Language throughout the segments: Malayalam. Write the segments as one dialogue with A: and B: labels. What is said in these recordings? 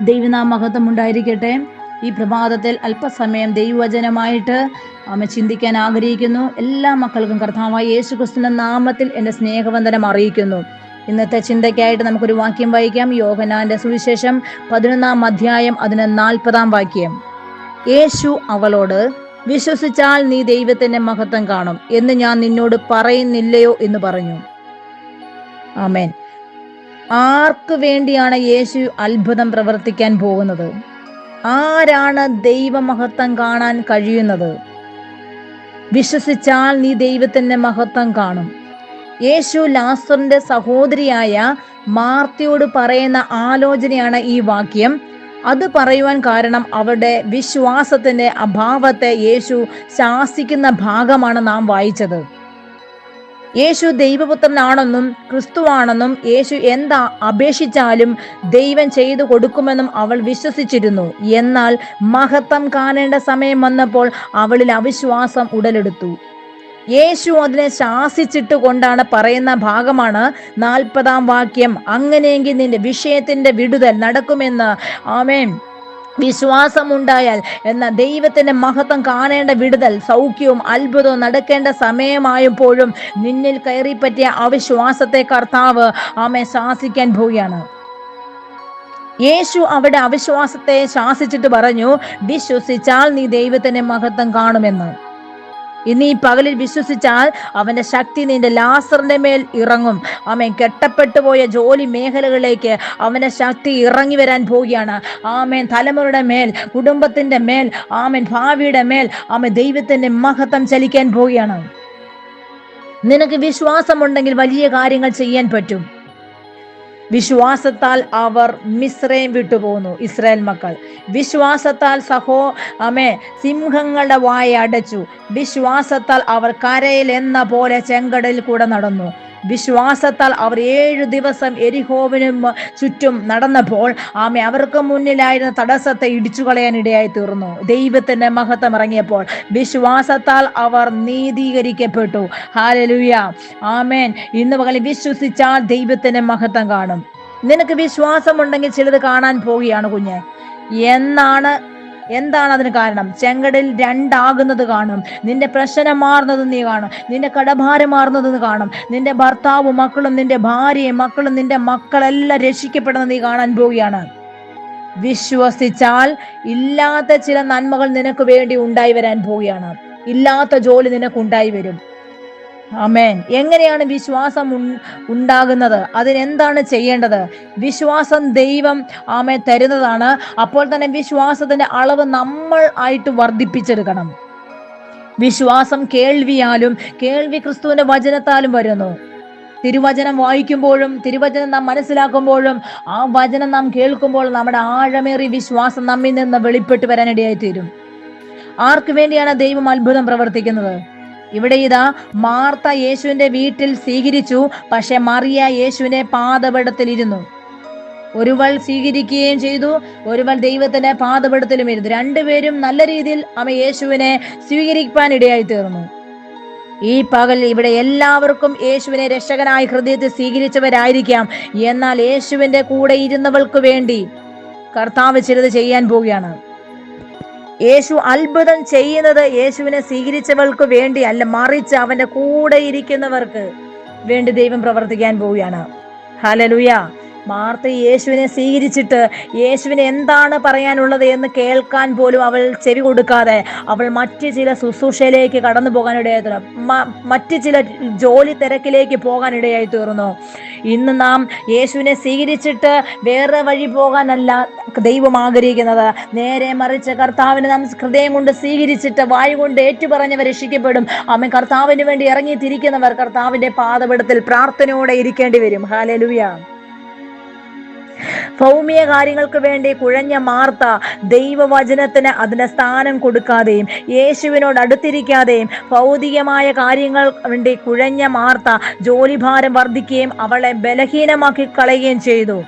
A: ദൈവനാം മഹത്വം ഉണ്ടായിരിക്കട്ടെ ഈ പ്രഭാതത്തിൽ അല്പസമയം ദൈവവചനമായിട്ട് അമ്മ ചിന്തിക്കാൻ ആഗ്രഹിക്കുന്നു. എല്ലാ മക്കൾക്കും കർത്താവായ യേശു ക്രിസ്തുവിന്റെ നാമത്തിൽ എന്റെ സ്നേഹവന്ദനം അറിയിക്കുന്നു. ഇന്നത്തെ ചിന്തയ്ക്കായിട്ട് നമുക്കൊരു വാക്യം വായിക്കാം. യോഹനാന്റെ സുവിശേഷം പതിനൊന്നാം അധ്യായം അതിന് നാൽപ്പതാം വാക്യം. യേശു അവളോട് വിശ്വസിച്ചാൽ നീ ദൈവത്തിന്റെ മഹത്വം കാണും എന്ന് ഞാൻ നിന്നോട് പറയുന്നില്ലയോ? എന്ന് പറഞ്ഞു. ആമേൻ. ആർക്ക് വേണ്ടിയാണ് യേശു അത്ഭുതം പ്രവർത്തിക്കാൻ പോകുന്നത്? ആരാണ് ദൈവമഹത്വം കാണാൻ കഴിയുന്നത്? വിശ്വസിച്ചാൽ നീ ദൈവത്തിന്റെ മഹത്വം കാണും. യേശു ലാസറിന്റെ സഹോദരിയായ മാർത്തിയോട് പറയുന്ന ആലോചനയാണ് ഈ വാക്യം. അത് പറയുവാൻ കാരണം അവരുടെ വിശ്വാസത്തിന്റെ അഭാവത്തെ യേശു ശാസിക്കുന്ന ഭാഗമാണ് നാം വായിച്ചത്. യേശു ദൈവപുത്രനാണെന്നും ക്രിസ്തുവാണെന്നും യേശു എന്താ അപേക്ഷിച്ചാലും ദൈവം ചെയ്തു കൊടുക്കുമെന്നും അവൾ വിശ്വസിച്ചിരുന്നു. എന്നാൽ മഹത്വം കാണേണ്ട സമയം വന്നപ്പോൾ അവളിൽ അവിശ്വാസം ഉടലെടുത്തു. യേശു അതിനെ ശാസിച്ചിട്ട് കൊണ്ടാണ് പറയുന്ന ഭാഗമാണ് നാൽപ്പതാം വാക്യം. അങ്ങനെയെങ്കിൽ നിന്റെ വിഷയത്തിന്റെ വിടുതൽ നടക്കുമെന്ന്. ആമേൻ. വിശ്വാസമുണ്ടായാൽ എന്ന ദൈവത്തിന്റെ മഹത്വം കാണേണ്ട വിടുതൽ സൗഖ്യവും അത്ഭുതവും നടക്കേണ്ട സമയമായപ്പോഴും നിന്നിൽ കയറിപ്പറ്റിയ അവിശ്വാസത്തെ കർത്താവ് ആമെ ശാസിക്കാൻ പോവുകയാണ്. യേശു അവിടെ അവിശ്വാസത്തെ ശാസിച്ചിട്ട് പറഞ്ഞു വിശ്വസിച്ചാൽ നീ ദൈവത്തിന്റെ മഹത്വം കാണുമെന്ന്. ഇനി ഈ പകലിൽ വിശ്വസിച്ചാൽ അവന്റെ ശക്തി നിന്റെ ലാസറിന്റെ മേൽ ഇറങ്ങും. അവൻ കെട്ടപ്പെട്ടു പോയ ജോലി മേഖലകളിലേക്ക് അവന്റെ ശക്തി ഇറങ്ങി വരാൻ പോവുകയാണ്. ആമേൻ. തലമുറയുടെ മേൽ കുടുംബത്തിന്റെ മേൽ ആമേൻ. ഭാവിയുടെ മേൽ ആമൻ ദൈവത്തിന്റെ മഹത്വം ചലിക്കാൻ പോവുകയാണ്. നിനക്ക് വിശ്വാസമുണ്ടെങ്കിൽ വലിയ കാര്യങ്ങൾ ചെയ്യാൻ പറ്റും. വിശ്വാസത്താൽ അവർ മിശ്രയും വിട്ടുപോകുന്നു ഇസ്രായേൽ മക്കൾ. വിശ്വാസത്താൽ സഹോ അമേ സിംഹങ്ങളുടെ വായ അടച്ചു. വിശ്വാസത്താൽ അവർ കരയിൽ എന്ന പോലെ ചെങ്കടലിൽ കൂടെ നടന്നു. വിശ്വാസത്താൽ അവർ ഏഴു ദിവസം എരിഹോവിനും ചുറ്റും നടന്നപ്പോൾ ആമെ അവർക്ക് മുന്നിലായിരുന്ന തടസ്സത്തെ ഇടിച്ചു കളയാൻ ഇടയായി തീർന്നു. ദൈവത്തിന്റെ മഹത്വം ഇറങ്ങിയപ്പോൾ വിശ്വാസത്താൽ അവർ നീതീകരിക്കപ്പെട്ടു. ഹാലലുയ ആമേൻ ഇന്ന് പകൽ വിശ്വസിച്ചാൽ ദൈവത്തിന്റെ മഹത്വം കാണും. നിനക്ക് വിശ്വാസമുണ്ടെങ്കിൽ ചിലത് കാണാൻ പോവുകയാണ് കുഞ്ഞ്. എന്നാണ് എന്താണ് അതിന് കാരണം? ചെങ്കടൽ രണ്ടാകുന്നത് കാണും. നിന്റെ പ്രശ്നം മാറുന്നത് നീ കാണും. നിന്റെ കടഭാരം മാറുന്നത് കാണും. നിന്റെ ഭർത്താവും മക്കളും നിന്റെ ഭാര്യയും മക്കളും നിന്റെ മക്കളെല്ലാം രക്ഷിക്കപ്പെടുന്നത് നീ കാണാൻ പോവുകയാണ്. വിശ്വസിച്ചാൽ ഇല്ലാത്ത ചില നന്മകൾ നിനക്ക് വേണ്ടി ഉണ്ടായി വരാൻ പോവുകയാണ്. ഇല്ലാത്ത ജോലി നിനക്ക് ഉണ്ടായി വരും. അമേൻ എങ്ങനെയാണ് വിശ്വാസം ഉണ്ടാകുന്നത്? അതിനെന്താണ് ചെയ്യേണ്ടത്? വിശ്വാസം ദൈവം ആമേ തരുന്നതാണ്. അപ്പോൾ തന്നെ വിശ്വാസത്തിന്റെ അളവ് നമ്മൾ ആയിട്ട് വർദ്ധിപ്പിച്ചെടുക്കണം. വിശ്വാസം കേൾവിയാലും കേൾവി ക്രിസ്തുവിന്റെ വചനത്താലും വരുന്നു. തിരുവചനം വായിക്കുമ്പോഴും തിരുവചനം നാം മനസ്സിലാക്കുമ്പോഴും ആ വചനം നാം കേൾക്കുമ്പോൾ നമ്മുടെ ആഴമേറി വിശ്വാസം നമ്മിൽ നിന്ന് വെളിപ്പെട്ട് വരാനിടയായി തീരും ആർക്കു വേണ്ടിയാണ് ദൈവം അത്ഭുതം പ്രവർത്തിക്കുന്നത്? ഇവിടെ ഇതാ മാർത്ത യേശുവിന്റെ വീട്ടിൽ സ്വീകരിച്ചു പക്ഷെ മറിയ യേശുവിനെ പാതപടത്തിലിരുന്നു ഒരുവൾ സ്വീകരിക്കുകയും ചെയ്തു ഒരുവൾ ദൈവത്തിന്റെ പാതപടത്തിലും ഇരുന്നു. രണ്ടുപേരും നല്ല രീതിയിൽ അവ യേശുവിനെ സ്വീകരിക്കാൻ ഇടയായി തീർന്നു. ഈ പകൽ ഇവിടെ എല്ലാവർക്കും യേശുവിനെ രക്ഷകനായി ഹൃദയത്തിൽ സ്വീകരിച്ചവരായിരിക്കാം. എന്നാൽ യേശുവിന്റെ കൂടെ ഇരുന്നവൾക്ക് വേണ്ടി കർത്താവ് ചിലത് ചെയ്യാൻ പോവുകയാണ്. യേശു അത്ഭുതം ചെയ്യുന്നത് യേശുവിനെ സ്വീകരിച്ചവൾക്ക് വേണ്ടി അല്ല മറിച്ച് അവന്റെ കൂടെ ഇരിക്കുന്നവർക്ക് വേണ്ടി ദൈവം പ്രവർത്തിക്കാൻ പോവുകയാണ്. ഹലലുയ മാർത്ത യേശുവിനെ സ്വീകരിച്ചിട്ട് യേശുവിന് എന്താണ് പറയാനുള്ളത് എന്ന് കേൾക്കാൻ പോലും അവൾ ചെവി കൊടുക്കാതെ അവൾ മറ്റ് ചില ശുശ്രൂഷയിലേക്ക് കടന്നു പോകാനിടയായി തീർന്നു. മറ്റ് ചില ജോലി തിരക്കിലേക്ക് പോകാനിടയായി തീർന്നു. ഇന്ന് നാം യേശുവിനെ സ്വീകരിച്ചിട്ട് വേറെ വഴി പോകാനല്ല ദൈവം ആഗ്രഹിക്കുന്നത്. നേരെ മറിച്ച് കർത്താവിനെ നാം ഹൃദയം കൊണ്ട് സ്വീകരിച്ചിട്ട് വായു കൊണ്ട് ഏറ്റുപറഞ്ഞവർ രക്ഷിക്കപ്പെടും. അമ്മ കർത്താവിന് വേണ്ടി ഇറങ്ങി തിരിക്കുന്നവർ കർത്താവിന്റെ പാതപടത്തിൽ പ്രാർത്ഥനയോടെ ഇരിക്കേണ്ടി വരും. ഹാലലുയ ഭൗമിക കാര്യങ്ങൾക്ക് വേണ്ടി കുഴഞ്ഞ മാർത്ത ദൈവവചനത്തിന് അതിന് സ്ഥാനം കൊടുക്കാതെയും യേശുവിനോട് അടുത്തിരിക്കാതെയും ഭൗതികമായ കാര്യങ്ങൾ വേണ്ടി കുഴഞ്ഞ മാർത്ത ജോലിഭാരം വർദ്ധിക്കുകയും അവളെ ബലഹീനമാക്കി കളയുകയും ചെയ്തു.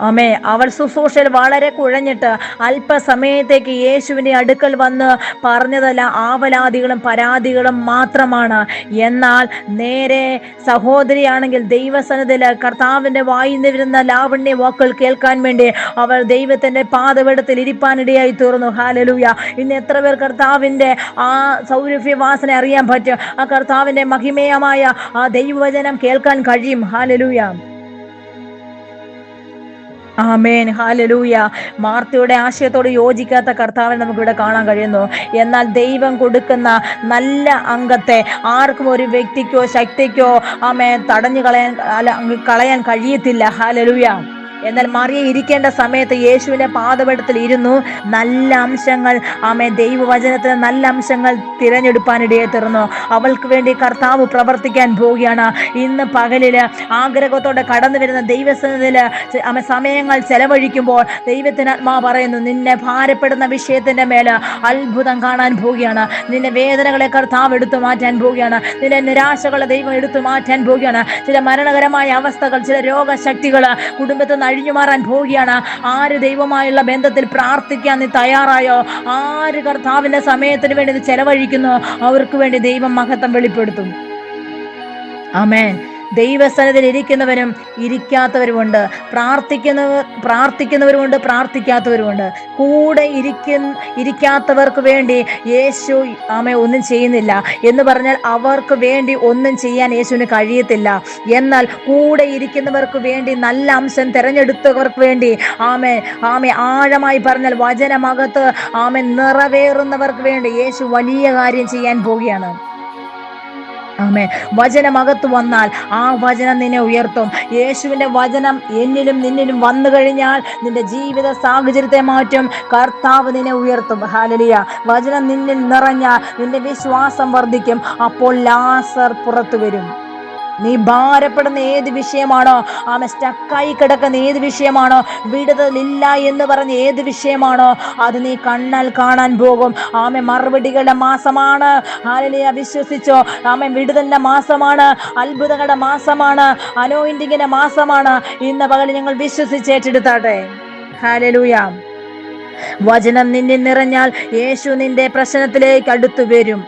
A: ആമേ അവൾ ശുശ്രൂഷയിൽ വളരെ കുഴഞ്ഞിട്ട് അല്പസമയത്തേക്ക് യേശുവിന്റെ അടുക്കൽ വന്ന് പറഞ്ഞതല്ല ആവലാദികളും പരാതികളും മാത്രമാണ്. എന്നാൽ നേരെ സഹോദരിയാണെങ്കിൽ ദൈവസനത്തിൽ കർത്താവിന്റെ വായിന്ന് വരുന്ന ലാവണ്യ വാക്കുകൾ കേൾക്കാൻ വേണ്ടി അവൾ ദൈവത്തിന്റെ പാതവെടുത്തിൽ ഇരിപ്പാനിടയായി തീർന്നു. ഹാലലൂയ ഇന്ന് എത്ര പേർ കർത്താവിന്റെ ആ സൗരഭ്യവാസന അറിയാൻ പറ്റും? ആ കർത്താവിന്റെ മഹിമയമായ ആ ദൈവവചനം കേൾക്കാൻ കഴിയും. ഹാലലൂയ ആമേൻ. ഹാലലൂയ മാർത്തയുടെ ആശയത്തോട് യോജിക്കാത്ത കർത്താവിനെ നമുക്ക് ഇവിടെ കാണാൻ കഴിയുന്നു. എന്നാൽ ദൈവം കൊടുക്കുന്ന നല്ല അംഗത്തെ ആർക്കും ഒരു വ്യക്തിക്കോ ശക്തിക്കോ ആമേ തടഞ്ഞു കളയാൻ കളയാൻ കഴിയത്തില്ല. ഹാലലൂയ എന്നാൽ മറിയ ഇരിക്കേണ്ട സമയത്ത് യേശുവിന്റെ പാതപടത്തിൽ ഇരുന്നു. നല്ല അംശങ്ങൾ ആമേ ദൈവവചനത്തിന് നല്ല അംശങ്ങൾ തിരഞ്ഞെടുപ്പാനിടയെ തീർന്നു. അവൾക്ക് വേണ്ടി കർത്താവ് പ്രവർത്തിക്കാൻ പോവുകയാണ്. ഇന്ന് പകലിൽ ആഗ്രഹത്തോടെ കടന്നു വരുന്ന ദൈവസന്നിധിയിൽ ആമ സമയങ്ങൾ ചെലവഴിക്കുമ്പോൾ ദൈവത്തിന് ആത്മാ പറയുന്നു നിന്നെ ഭാരപ്പെടുന്ന വിഷയത്തിന്റെ മേൽ അത്ഭുതം കാണാൻ പോവുകയാണ്. നിന്നെ വേദനകളെ കർത്താവ് എടുത്തു മാറ്റാൻ പോവുകയാണ്. നിന്റെ നിരാശകളെ ദൈവം എടുത്തു മാറ്റാൻ പോവുകയാണ്. ചില മരണകരമായ അവസ്ഥകൾ ചില രോഗശക്തികൾ കുടുംബത്തിൽ നിന്ന് അഴിഞ്ഞു മാറാൻ പോവുകയാണ്. ആര് ദൈവമായുള്ള ബന്ധത്തിൽ പ്രാർത്ഥിക്കാൻ നീ തയ്യാറായോ? ആര് കർത്താവിന്റെ സമയത്തിന് വേണ്ടി ചെലവഴിക്കുന്നു? അവർക്ക് വേണ്ടി ദൈവം മഹത്വം വെളിപ്പെടുത്തും ആമേൻ. ദൈവസ്ഥനത്തിൽ ഇരിക്കുന്നവരും ഇരിക്കാത്തവരുമുണ്ട്. പ്രാർത്ഥിക്കുന്നവർ പ്രാർത്ഥിക്കുന്നവരുമുണ്ട് പ്രാർത്ഥിക്കാത്തവരുമുണ്ട്. കൂടെ ഇരിക്കുന്ന ഇരിക്കാത്തവർക്ക് വേണ്ടി യേശു ആമ ഒന്നും ചെയ്യുന്നില്ല. എന്ന് പറഞ്ഞാൽ അവർക്ക് വേണ്ടി ഒന്നും ചെയ്യാൻ യേശുവിന് കഴിയത്തില്ല. എന്നാൽ കൂടെ ഇരിക്കുന്നവർക്ക് വേണ്ടി നല്ല അംശം തിരഞ്ഞെടുത്തവർക്ക് വേണ്ടി ആമെ ആമെ ആഴമായി പറഞ്ഞാൽ വചനമകത്ത് ആമെ നിറവേറുന്നവർക്ക് വേണ്ടി യേശു വലിയ കാര്യം ചെയ്യാൻ പോവുകയാണ്. ആമേ വചനമകത്ത് വന്നാൽ ആ വചനം നിന്നെ ഉയർത്തും. യേശുവിന്റെ വചനം എന്നിലും നിന്നിലും വന്നു കഴിഞ്ഞാൽ നിന്റെ ജീവിത സാഹചര്യത്തെ മാറ്റും. കർത്താവ് നിന്നെ ഉയർത്തും. ഹാലലിയ വചനം നിന്നിൽ നിറഞ്ഞാൽ നിന്റെ വിശ്വാസം വർദ്ധിക്കും. അപ്പോൾ ലാസർ പുറത്തു വരും. നീ ഭാരപ്പെടുന്ന ഏത് വിഷയമാണോ ആമ സ്റ്റക്കായി കിടക്കുന്ന ഏത് വിഷയമാണോ വിടുതലില്ല എന്ന് പറഞ്ഞ ഏത് വിഷയമാണോ അത് നീ കണ്ണാൽ കാണാൻ പോകും. ആമെ മറുപടികളുടെ മാസമാണ്. ഹാലലിയ വിശ്വസിച്ചോ? ആമെ വിടുതലിന്റെ മാസമാണ്. അത്ഭുതങ്ങളുടെ മാസമാണ്. അനോയിന്റിങ്ങിന്റെ മാസമാണ്. ഇന്ന് പകൽ ഞങ്ങൾ വിശ്വസിച്ചേറ്റെടുത്താട്ടെ ഹാലലൂയാം. വചനം നിന്നെ നിറഞ്ഞാൽ യേശു നിന്റെ പ്രശ്നത്തിലേക്ക് അടുത്തു വരും.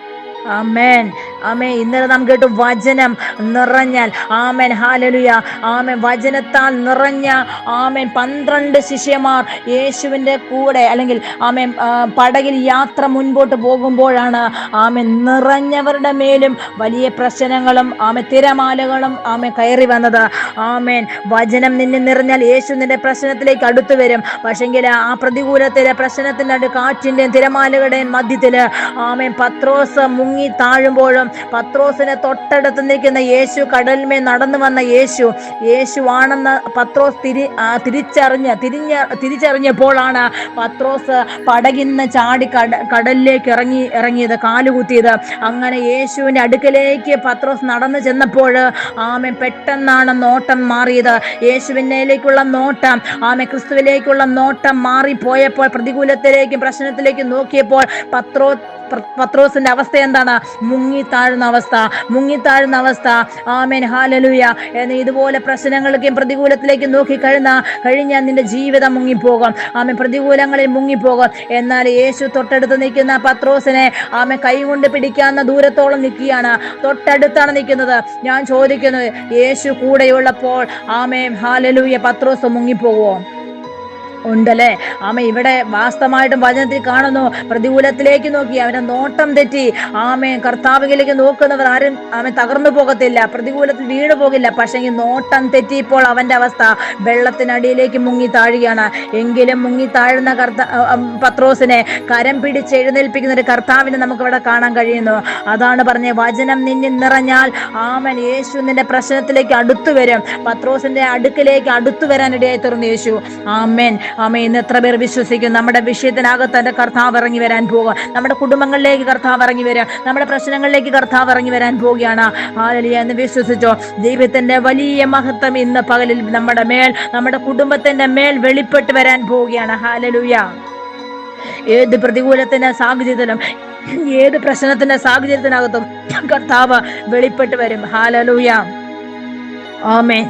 A: ആമേൻ. ആമേ ഇന്നലെ നാം കേട്ടു വചനം നിറഞ്ഞാൽ. ആമൻ. ഹാലലുയ ആമൻ. വചനത്താൽ നിറഞ്ഞ ആമൻ പന്ത്രണ്ട് ശിഷ്യമാർ യേശുവിന്റെ കൂടെ അല്ലെങ്കിൽ ആമൻ പടകിൽ യാത്ര മുൻപോട്ട് പോകുമ്പോഴാണ് ആമൻ നിറഞ്ഞവരുടെ മേലും വലിയ പ്രശ്നങ്ങളും ആമ തിരമാലകളും ആമേ കയറി വന്നത്. ആമേൻ. വചനം നിന്നെ നിറഞ്ഞാൽ യേശു നിന്റെ പ്രശ്നത്തിലേക്ക് അടുത്തു വരും. പക്ഷെങ്കിൽ ആ പ്രതികൂലത്തിലെ പ്രശ്നത്തിന്റെ കാറ്റിന്റെയും തിരമാലകളുടെയും മധ്യത്തിൽ ആമേൻ പത്രോസ് മുങ്ങി താഴുമ്പോഴും പത്രോസിനെ തൊട്ടടുത്ത് നിൽക്കുന്ന യേശു കടലിന്മേൽ നടന്നു വന്ന യേശു യേശു ആണെന്ന് പത്രോസ് തിരി തിരിച്ചറിഞ്ഞ് തിരിഞ്ഞ തിരിച്ചറിഞ്ഞപ്പോഴാണ് പത്രോസ് പടകിന്ന് ചാടി കട കടലിലേക്ക് ഇറങ്ങി ഇറങ്ങിയത് കാലുകുത്തിയത് അങ്ങനെ യേശുവിന്റെ അടുക്കലേക്ക് പത്രോസ് നടന്നു ചെന്നപ്പോൾ ആമെ പെട്ടെന്നാണ് നോട്ടം മാറിയത്. യേശുവിനേക്കുള്ള നോട്ടം ആമെ ക്രിസ്തുവിലേക്കുള്ള നോട്ടം മാറിപ്പോയപ്പോൾ പ്രതികൂലത്തിലേക്കും പ്രശ്നത്തിലേക്കും നോക്കിയപ്പോൾ പത്രോ പത്രോസിന്റെ അവസ്ഥ എന്താണ്? മുങ്ങി താഴ്ന്ന അവസ്ഥ മുങ്ങി താഴ്ന്ന അവസ്ഥ. ആമേൻ. ഹാലലുയ എന്ന് ഇതുപോലെ പ്രശ്നങ്ങളിലേക്കും പ്രതികൂലത്തിലേക്കും നോക്കി കഴിഞ്ഞ കഴിഞ്ഞാൽ നിന്റെ ജീവിതം മുങ്ങിപ്പോകും. ആമെ പ്രതികൂലങ്ങളിൽ മുങ്ങിപ്പോകും. എന്നാൽ യേശു തൊട്ടടുത്ത് നിൽക്കുന്ന പത്രോസിനെ ആമെ കൈകൊണ്ട് പിടിക്കാവുന്ന ദൂരത്തോളം നിൽക്കുകയാണ്. തൊട്ടടുത്താണ് നിൽക്കുന്നത്. ഞാൻ ചോദിക്കുന്നത് യേശു കൂടെയുള്ളപ്പോൾ ആമേ ഹാലലുയ പത്രോസ് മുങ്ങിപ്പോകുമോ ഉണ്ടല്ലേ? ആമ ഇവിടെ വാസ്തവമായിട്ടും വചനത്തിൽ കാണുന്നു. പ്രതികൂലത്തിലേക്ക് നോക്കി അവനെ നോട്ടം തെറ്റി. ആമേ കർത്താവിലേക്ക് നോക്കുന്നവർ ആരും ആമ തകർന്നു പോകത്തില്ല പ്രതികൂലത്തിൽ വീണു പോകില്ല. പക്ഷേ ഈ നോട്ടം തെറ്റിയപ്പോൾ അവന്റെ അവസ്ഥ വെള്ളത്തിനടിയിലേക്ക് മുങ്ങി താഴുകയാണ്. എങ്കിലും മുങ്ങി താഴുന്ന കർത്ത പത്രോസിനെ കരം പിടിച്ച് എഴുന്നേൽപ്പിക്കുന്ന ഒരു കർത്താവിനെ നമുക്ക് ഇവിടെ കാണാൻ കഴിയുന്നു. അതാണ് പറഞ്ഞ വചനം നിന്നിൽ നിറഞ്ഞാൽ ആമൻ യേശു നിന്റെ പ്രശ്നത്തിലേക്ക് അടുത്തു വരും. പത്രോസിന്റെ അടുക്കിലേക്ക് അടുത്തു വരാൻ ഇടയായി തീർന്നു യേശു. ആമേൻ. ആമേ ഇന്ന് എത്ര പേർ വിശ്വസിക്കും? നമ്മുടെ വിഷയത്തിനകത്ത് എന്റെ കർത്താവ് ഇറങ്ങി വരാൻ പോകുക നമ്മുടെ കുടുംബങ്ങളിലേക്ക് കർത്താവ് ഇറങ്ങി വരിക. നമ്മുടെ പ്രശ്നങ്ങളിലേക്ക് കർത്താവ് ഇറങ്ങി വരാൻ പോവുകയാണ്. ആലിയ എന്ന് വിശ്വസിച്ചോ? ദൈവത്തിന്റെ വലിയ മഹത്വം ഇന്ന് പകലിൽ നമ്മുടെ മേൽ നമ്മുടെ കുടുംബത്തിന്റെ മേൽ വെളിപ്പെട്ട് വരാൻ പോവുകയാണ്. ഹാലലുയ ഏത് പ്രതികൂലത്തിന് സാഹചര്യത്തിലും ഏത് പ്രശ്നത്തിന്റെ സാഹചര്യത്തിനകത്തും കർത്താവ് വെളിപ്പെട്ട് വരും. ഹാലലൂയ ആമേ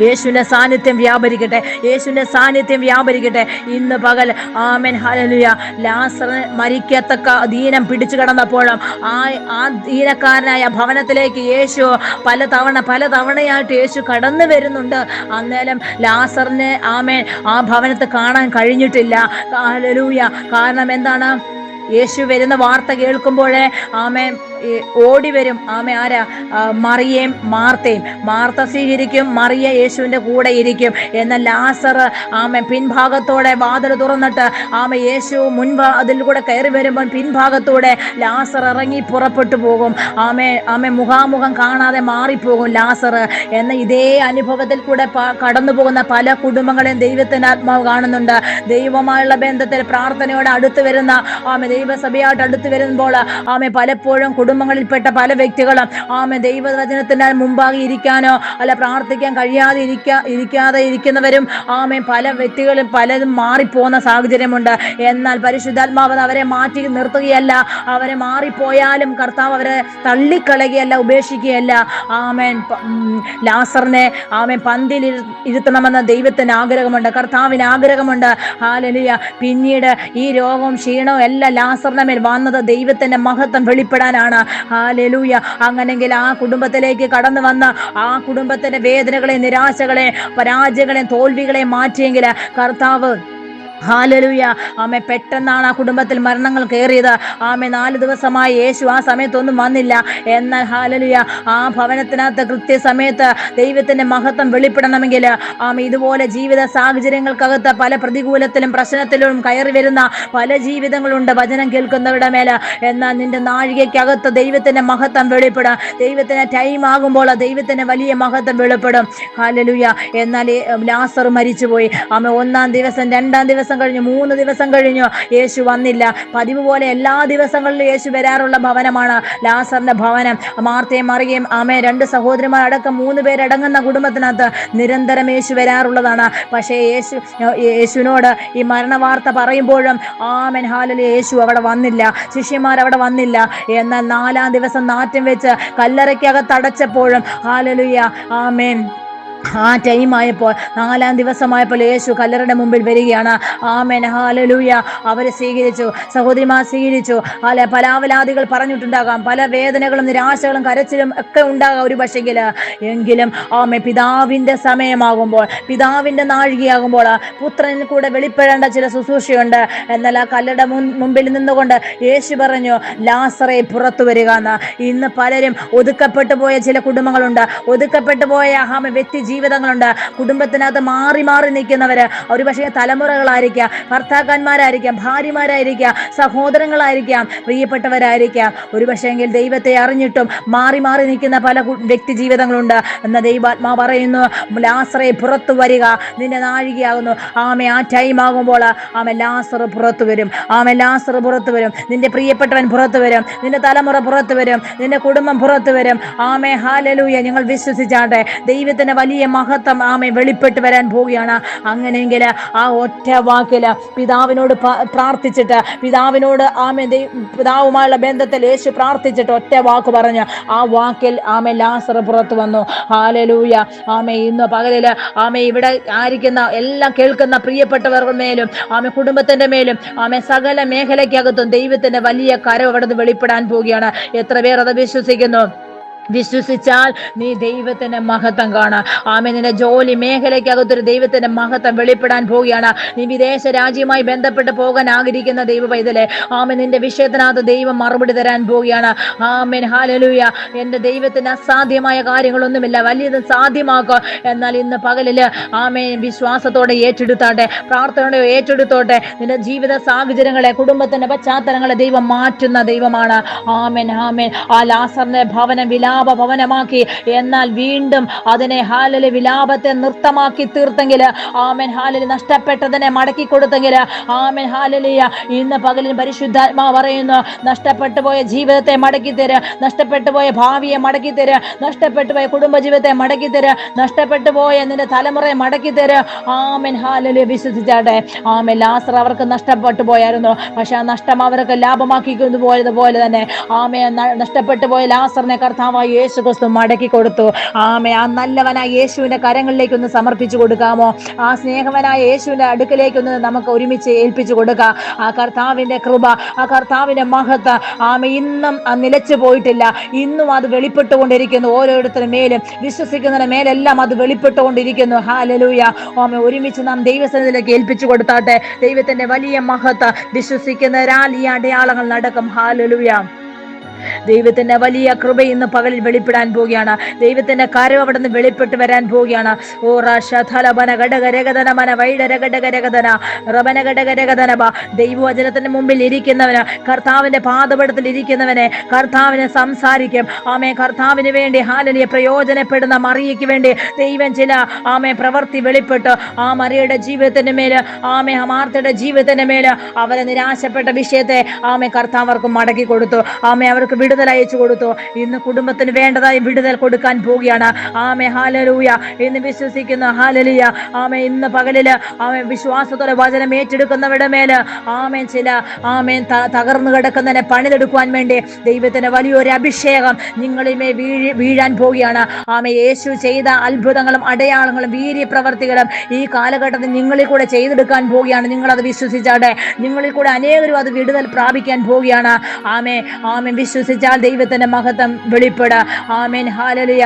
A: യേശുവിന്റെ സാന്നിധ്യം വ്യാപരിക്കട്ടെ. യേശുവിന്റെ സാന്നിധ്യം വ്യാപരിക്കട്ടെ. ഇന്ന് പകൽ ആമൻ ഹലലുയ ലാസറിന് മരിക്കത്തക്ക ദീനം പിടിച്ചു കിടന്നപ്പോഴും ആ ആ ദീനക്കാരനായ ഭവനത്തിലേക്ക് യേശു പല തവണ പല തവണയായിട്ട് യേശു കടന്നു വരുന്നുണ്ട്. അന്നേരം ലാസറിനെ ആമേൻ ആ ഭവനത്ത് കാണാൻ കഴിഞ്ഞിട്ടില്ല. ഹലലൂയ കാരണം എന്താണ്? യേശു വരുന്ന വാർത്ത കേൾക്കുമ്പോഴേ ആമേൻ ഓടി വരും. ആമ ആരാ? മറിയേം മാർത്തയും. മാർത്ത സ്വീകരിക്കും മറിയ യേശുവിന്റെ കൂടെ ഇരിക്കും. എന്ന ലാസർ ആമ പിൻഭാഗത്തോടെ വാതിൽ തുറന്നിട്ട് ആമ യേശു മുൻപ് അതിൽ കൂടെ കയറി വരുമ്പോൾ പിൻഭാഗത്തോടെ ലാസർ ഇറങ്ങി പുറപ്പെട്ടു പോകും. ആമ ആമ മുഖാമുഖം കാണാതെ മാറിപ്പോകും ലാസർ എന്ന ഇതേ അനുഭവത്തിൽ കൂടെ കടന്നു പോകുന്ന പല കുടുംബങ്ങളെയും ദൈവത്തിന്റെ ആത്മാവ് കാണുന്നുണ്ട്. ദൈവമായുള്ള ബന്ധത്തിൽ പ്രാർത്ഥനയോടെ അടുത്ത് വരുന്ന ആമ ദൈവസഭയായിട്ട് അടുത്ത് വരുമ്പോൾ ആമ പലപ്പോഴും കുടുംബങ്ങളിൽപ്പെട്ട പല വ്യക്തികളും ആമേ ദൈവവചനത്തിന് മുമ്പാകെ ഇരിക്കാനോ അല്ല പ്രാർത്ഥിക്കാൻ കഴിയാതെ ഇരിക്കാ ഇരിക്കാതെ ഇരിക്കുന്നവരും ആമേ പല വ്യക്തികളും പലതും മാറിപ്പോകുന്ന സാഹചര്യമുണ്ട്. എന്നാൽ പരിശുദ്ധാത്മാവ് അവരെ മാറ്റി നിർത്തുകയല്ല. അവരെ മാറിപ്പോയാലും കർത്താവ് അവരെ തള്ളിക്കളയുകയല്ല ഉപേക്ഷിക്കുകയല്ല. ആമേൻ ലാസറിനെ ആമേൻ പന്തിൽ ഇരു- ഇരുത്തണമെന്ന ദൈവത്തിന് ആഗ്രഹമുണ്ട് കർത്താവിന് ആഗ്രഹമുണ്ട്. ഹാലലിയ. പിന്നീട് ഈ രോഗവും ക്ഷീണവും എല്ലാം ലാസറിന്റെ മേൽ വന്നത് ദൈവത്തിന്റെ മഹത്വം വെളിപ്പെടാനാണ്. ഹാലലൂയ. അങ്ങനെങ്കിൽ ആ കുടുംബത്തിലേക്ക് കടന്നു വന്ന ആ കുടുംബത്തിന്റെ വേദനകളെ നിരാശകളെ പരാജയങ്ങളെ തോൽവികളെ മാറ്റിയെങ്കിൽ കർത്താവ് ഹാലലൂയ. ആമേ പെട്ടെന്നാണ് ആ കുടുംബത്തിൽ മരണങ്ങൾ കയറിയത്. ആമെ നാല് ദിവസമായി യേശു ആ സമയത്തൊന്നും വന്നില്ല. എന്നാൽ ഹാലലുയ ആ ഭവനത്തിനകത്ത് കൃത്യസമയത്ത് ദൈവത്തിന്റെ മഹത്വം വെളിപ്പെടണമെങ്കിൽ ആമെ ഇതുപോലെ ജീവിത സാഹചര്യങ്ങൾക്കകത്ത് പല പ്രതികൂലത്തിലും പ്രശ്നത്തിലും കയറി വരുന്ന പല ജീവിതങ്ങളുണ്ട് വചനം കേൾക്കുന്നവരുടെ മേൽ എന്നാൽ നിന്റെ നാഴികയ്ക്കകത്ത് ദൈവത്തിന്റെ മഹത്വം വെളിപ്പെടാം ദൈവത്തിന് ടൈം ആകുമ്പോൾ ദൈവത്തിന് ദൈവത്തിന്റെ വലിയ മഹത്വം വെളിപ്പെടും. ഹാലലുയ. എന്നാൽ ലാസർ മരിച്ചുപോയി. ആമ ഒന്നാം ദിവസം രണ്ടാം ദിവസം കഴിഞ്ഞു മൂന്ന് ദിവസം കഴിഞ്ഞു യേശു വന്നില്ല. പതിവ് പോലെ എല്ലാ ദിവസങ്ങളിലും യേശു വരാറുള്ള ഭവനമാണ് ലാസറിന്റെ ഭവനം. മാർത്തയും മറിയയും ആമേ രണ്ട് സഹോദരിമാർ അടക്കം മൂന്ന് പേരടങ്ങുന്ന കുടുംബത്തിനകത്ത് നിരന്തരം യേശു വരാറുള്ളതാണ്. പക്ഷേ യേശു യേശുവിനോട് ഈ മരണവാർത്ത പറയുമ്പോഴും ആമൻ ഹാലിൽ യേശു അവിടെ വന്നില്ല. ശിഷ്യന്മാർ അവിടെ വന്നില്ല. എന്നാൽ നാലാം ദിവസം നാറ്റം വെച്ച് കല്ലറയ്ക്കകത്ത് അടച്ചപ്പോഴും ഹാലലുയ ആമേൻ. ആ ടൈമായപ്പോൾ നാലാം ദിവസമായപ്പോൾ യേശു കല്ലറയുടെ മുമ്പിൽ വരികയാണ്. ആമേൻ. ഹാലലൂയ അവരെ സ്വീകരിച്ചു. സഹോദരിമാർ സ്വീകരിച്ചു. അല്ലെ പലാവലാദികൾ പറഞ്ഞിട്ടുണ്ടാകാം. പല വേദനകളും നിരാശകളും കരച്ചിലും ഒക്കെ ഉണ്ടാകാം ഒരു പക്ഷെങ്കിൽ. എങ്കിലും ആമേ പിതാവിന്റെ സമയമാകുമ്പോൾ പിതാവിന്റെ നാഴികയാകുമ്പോൾ പുത്രനിൽ കൂടെ വെളിപ്പെടേണ്ട ചില ശുശ്രൂഷയുണ്ട്. എന്നാൽ ആ കല്ലയുടെ മുൻ മുമ്പിൽ നിന്നുകൊണ്ട് യേശു പറഞ്ഞു ലാസറെ പുറത്തു വരിക എന്ന്. ഇന്ന് പലരും ഒതുക്കപ്പെട്ടു പോയ ചില കുടുംബങ്ങളുണ്ട്. ഒതുക്കപ്പെട്ടു പോയ ആമ വ്യക്തി ജീവിതങ്ങളുണ്ട്. കുടുംബത്തിനകത്ത് മാറി മാറി നിൽക്കുന്നവര് ഒരു പക്ഷേ തലമുറകളായിരിക്കാം ഭർത്താക്കന്മാരായിരിക്കാം ഭാര്യമാരായിരിക്കാം സഹോദരങ്ങളായിരിക്കാം പ്രിയപ്പെട്ടവരായിരിക്കാം. ഒരു ദൈവത്തെ അറിഞ്ഞിട്ടും മാറി മാറി നിൽക്കുന്ന പല വ്യക്തി ജീവിതങ്ങളുണ്ട് എന്ന ദൈവാത്മാ പറയുന്നു. ലാസറെ പുറത്തു വരിക നിന്റെ നാഴികയാകുന്നു. ആമ ആ ടൈം ആകുമ്പോൾ ആമ ലാസർ പുറത്തു വരും. ആമ ലാസർ പുറത്തു വരും. നിന്റെ പ്രിയപ്പെട്ടവൻ പുറത്തു വരും. നിന്റെ തലമുറ പുറത്തു വരും. നിന്റെ കുടുംബം പുറത്തു വരും. ആമേ ഹാലലൂയ. ഞങ്ങൾ വിശ്വസിച്ചാട്ടെ ദൈവത്തിന്റെ വലിയ മഹത്വം ആമെ വെളിപ്പെട്ട് വരാൻ പോവുകയാണ്. അങ്ങനെയെങ്കിൽ ആ ഒറ്റ വാക്കിൽ പിതാവിനോട് പ്രാർത്ഥിച്ചിട്ട് പിതാവിനോട് ആമെ പിതാവുമായുള്ള ബന്ധത്തിൽ യേശു പ്രാർത്ഥിച്ചിട്ട് ഒറ്റ വാക്ക് പറഞ്ഞു ആ വാക്കിൽ ആമെ ലാസർ പുറത്തു വന്നു. ഹാലലൂയ ആമെ ഇന്ന് പകലിൽ ആമെ ഇവിടെ ആയിരിക്കുന്ന എല്ലാം കേൾക്കുന്ന പ്രിയപ്പെട്ടവരുടെ മേലും ആമെ കുടുംബത്തിന്റെ മേലും ആമെ സകല മേഖലയ്ക്കകത്തും ദൈവത്തിന്റെ വലിയ കരം അവിടെ നിന്ന് വെളിപ്പെടാൻ പോവുകയാണ്. എത്ര പേർ അത് വിശ്വസിക്കുന്നു? വിശ്വസിച്ചാൽ നീ ദൈവത്തിന്റെ മഹത്വം കാണാം. ആമേ നിന്റെ ജോലി മേഖലയ്ക്കകത്തൊരു ദൈവത്തിന്റെ മഹത്വം വെളിപ്പെടാൻ പോവുകയാണ്. നീ വിദേശ രാജ്യവുമായി ബന്ധപ്പെട്ട് പോകാൻ ആഗ്രഹിക്കുന്ന ദൈവ പൈതലെ ആമേ നിന്റെ വിഷയത്തിനകത്ത് ദൈവം മറുപടി തരാൻ പോവുകയാണ്. ആമേൻ. ഹാലലൂയ എന്റെ ദൈവത്തിന് അസാധ്യമായ കാര്യങ്ങളൊന്നുമില്ല. വലിയത് സാധ്യമാക്കുക എന്നാൽ ഇന്ന് പകലിൽ ആമേൻ വിശ്വാസത്തോടെ ഏറ്റെടുത്താട്ടെ പ്രാർത്ഥനയോടെ ഏറ്റെടുത്തോട്ടെ നിന്റെ ജീവിത സാഹചര്യങ്ങളെ കുടുംബത്തിന്റെ പശ്ചാത്തലങ്ങളെ ദൈവം മാറ്റുന്ന ദൈവമാണ്. ആമേൻ. ആമേൻ. ആ ലാസറിന്റെ ഭവനം വിലാപ ഭവനമാക്കി എന്നാൽ വീണ്ടും അതിനെ ഹാലല് വിലാപത്തെ നൃത്തമാക്കി തീർത്തെങ്കിൽ ആമൻ ഹാലല് നഷ്ടപ്പെട്ടതിനെ മടക്കി കൊടുത്തെങ്കിൽ ആമൻ ഹാലലിയ ഇന്ന് പകലിൽ പരിശുദ്ധാത്മാ പറയുന്നു നഷ്ടപ്പെട്ടു പോയ ജീവിതത്തെ മടക്കി തര് നഷ്ടപ്പെട്ടു പോയ ഭാവിയെ മടക്കി തര് നഷ്ടപ്പെട്ടു പോയ കുടുംബജീവിതത്തെ മടക്കി തര് നഷ്ടപ്പെട്ടു പോയ നിന്റെ തലമുറയെ മടക്കി തര്. ആമൻ ഹാലല് വിശ്വസിച്ചാട്ടെ. ആമൻ ലാസർ അവർക്ക് നഷ്ടപ്പെട്ടു പോയായിരുന്നു പക്ഷെ ആ നഷ്ടം അവർക്ക് ലാഭമാക്കി പോലെ തന്നെ. ആമയെ നഷ്ടപ്പെട്ടു പോയ ലാസറിനെ കർത്താവായ യേശു ക്രിസ്തു മടക്കി കൊടുത്തു. ആമേ ആ നല്ലവനായ യേശുവിന്റെ കരങ്ങളിലേക്ക് ഒന്ന് സമർപ്പിച്ചു കൊടുക്കാമോ? ആ സ്നേഹവനായ യേശുവിന്റെ അടുക്കലേക്ക് ഒന്ന് നമുക്ക് ഒരുമിച്ച് ഏൽപ്പിച്ചു കൊടുക്കാം. ആ കർത്താവിന്റെ കൃപ ആ കർത്താവിന്റെ മഹത്വ ആമ ഇന്നും നിലച്ചു പോയിട്ടില്ല. ഇന്നും അത് വെളിപ്പെട്ടുകൊണ്ടിരിക്കുന്നു. ഓരോരുത്തരും മേലും വിശ്വസിക്കുന്നതിന് മേലെല്ലാം അത് വെളിപ്പെട്ടുകൊണ്ടിരിക്കുന്നു. ഹാലലൂയ ഓമ ഒരുമിച്ച് നാം ദൈവസന്നിധിയിലേക്ക് ഏൽപ്പിച്ചു കൊടുത്താട്ടെ. ദൈവത്തിന്റെ വലിയ മഹത്വ വിശ്വസിക്കുന്നവരാൽ ഈ അടയാളങ്ങൾ നടക്കും. ഹാലലൂയ ദൈവത്തിന്റെ വലിയ കൃപ ഇന്ന് പകലിൽ വെളിപ്പെടാൻ പോവുകയാണ്. ദൈവത്തിന്റെ കാര്യം അവിടെ നിന്ന് വെളിപ്പെട്ട് വരാൻ പോവുകയാണ്. ഓ റശധലബന ഘടകരകധനമന വൈഡരഘടകരകധന റബന ഘടകരകധനബ ദൈവവചനത്തിന്റെ മുമ്പിൽ ഇരിക്കുന്നവന് കർത്താവിന്റെ പാതപടത്തിൽ ഇരിക്കുന്നവനെ കർത്താവിനെ സംസാരിക്കും. ആമേ കർത്താവിന് വേണ്ടി ഹാലനിയെ പ്രയോജനപ്പെടുന്ന മറിയയ്ക്ക് വേണ്ടി ദൈവം ചില ആമേ പ്രവർത്തി വെളിപ്പെട്ട് ആ മറിയുടെ ജീവിതത്തിന് മേൽ ആമേ മാർത്തയുടെ ജീവിതത്തിന് മേൽ അവരെ നിരാശപ്പെട്ട വിഷയത്തെ ആമേ കർത്താവർക്ക് മടക്കി കൊടുത്തു. ആമേ അവർക്ക് വിടുതൽ അയച്ചു കൊടുത്തു. ഇന്ന് കുടുംബത്തിന് വേണ്ടതായി വിടുതൽ കൊടുക്കാൻ പോവുകയാണ്. ആമേ ഹാലലൂയ എന്ന് വിശ്വസിക്കുന്ന. ഹാലലിയ ആമേ ഇന്ന് പകലിൽ ആമേ വിശ്വാസത്തോടെ വചനം ഏറ്റെടുക്കുന്നവരുടെ മേൽ ആമേ ചില ആമേ തകർന്നു കിടക്കുന്നതിനെ പണിതെടുക്കുവാൻ വേണ്ടി ദൈവത്തിന് വലിയൊരു അഭിഷേകം നിങ്ങളിമേ വീഴി വീഴാൻ പോവുകയാണ്. ആമേ യേശു ചെയ്ത അത്ഭുതങ്ങളും അടയാളങ്ങളും വീര്യ പ്രവർത്തികളും ഈ കാലഘട്ടത്തിൽ നിങ്ങളിൽ കൂടെ ചെയ്തെടുക്കാൻ പോവുകയാണ്. നിങ്ങളത് അത് വിശ്വസിച്ചാട്ടെ നിങ്ങളിൽ കൂടെ അനേകരും അത് വിടുതൽ പ്രാപിക്കാൻ പോവുകയാണ്. ആമേ ആമേ വിശ്വസിച്ചാൽ ദൈവത്തിന്റെ മഹത്വം വെളിപ്പെടുക ആമേൻ. ഹാലലിയ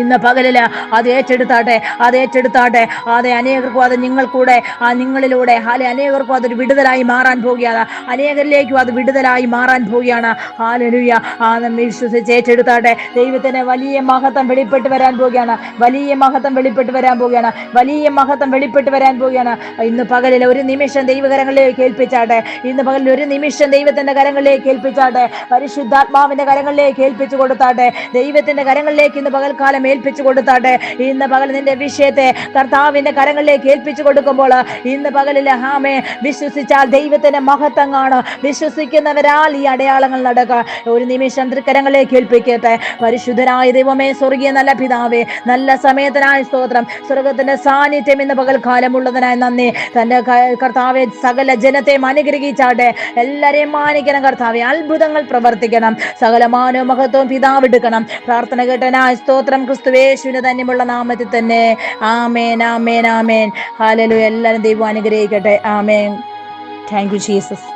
A: ഇന്ന് പകലിൽ അത് ഏറ്റെടുത്താട്ടെ അത് ഏറ്റെടുത്താട്ടെ. അതെ അനേകർക്കും അത് നിങ്ങൾക്കൂടെ ആ നിങ്ങളിലൂടെ. ഹാലെ അനേകർക്കും അതൊരു വിടുതലായി മാറാൻ പോവുകയാണ് അനേകരിലേക്കും അത് വിടുതലായി മാറാൻ പോവുകയാണ് ഹാലനുയ ആ നമ്മെ വിശ്വസിച്ച് ഏറ്റെടുത്താട്ടെ. ദൈവത്തിന് വലിയ മഹത്വം വെളിപ്പെട്ട് വരാൻ പോവുകയാണ് വലിയ മഹത്വം വെളിപ്പെട്ട് വരാൻ പോവുകയാണ് വലിയ മഹത്വം വെളിപ്പെട്ട് വരാൻ പോവുകയാണ് ഇന്ന് പകലിൽ ഒരു നിമിഷം ദൈവകരങ്ങളിലേക്ക് ഏൽപ്പിച്ചാട്ടെ. ഇന്ന് പകലിൽ ഒരു നിമിഷം ദൈവത്തിന്റെ കരങ്ങളിലേക്ക് ഏൽപ്പിച്ചാട്ടെ. പരിശുദ്ധാത്മാവിന്റെ കരങ്ങളിലേക്ക് ഏൽപ്പിച്ചു കൊടുത്താട്ടെ. ദൈവത്തിന്റെ കരങ്ങളിലേക്ക് ഇന്ന് പകൽക്കാലം ഏൽപ്പിച്ചു കൊടുത്താട്ടെ. ഇന്ന് പകൽ നിന്റെ വിഷയത്തെ കർത്താവിന്റെ കരങ്ങളിലേക്ക് ഏൽപ്പിച്ചു കൊടുക്കുമ്പോൾ ഇന്ന് പകലിൽ ഹാമേ വിശ്വസിച്ചാൽ ദൈവത്തിന്റെ മഹത്വം കാണും. വിശ്വസിക്കുന്നവരാൽ ഈ അടയാളങ്ങൾ നടക്കുക ഒരു നിമിഷം തൃക്കരങ്ങളിലേക്ക് ഏൽപ്പിക്കട്ടെ. പരിശുദ്ധനായ ദൈവമേ സ്വർഗീയ നല്ല പിതാവേ നല്ല സമയത്തിനായ സ്തോത്രം. സ്വർഗത്തിന്റെ സാന്നിധ്യം ഇന്ന് പകൽ ഉള്ളതിനായി നന്ദി. തന്റെ കർത്താവെ സകല ജനത്തെ അനുഗ്രഹിച്ചാട്ടെ. എല്ലാരെയും മാനിക്കണം കർത്താവെ. അത്ഭുതങ്ങൾ പ്രവർത്തിക്കണം. സകല മാനവും മഹത്വവും പിതാവ് എടുക്കണം. പ്രാർത്ഥന കേട്ടനായ സ്തോത്രം ക്രിസ്തുവേശുവിന് തന്നെയുള്ള നാമത്തിൽ തന്നെ. ആമേൻ ആമേൻ ആമേൻ. ഹാലലു എല്ലാവരും ദൈവം അനുഗ്രഹിക്കട്ടെ. ആമേൻ. Thank you Jesus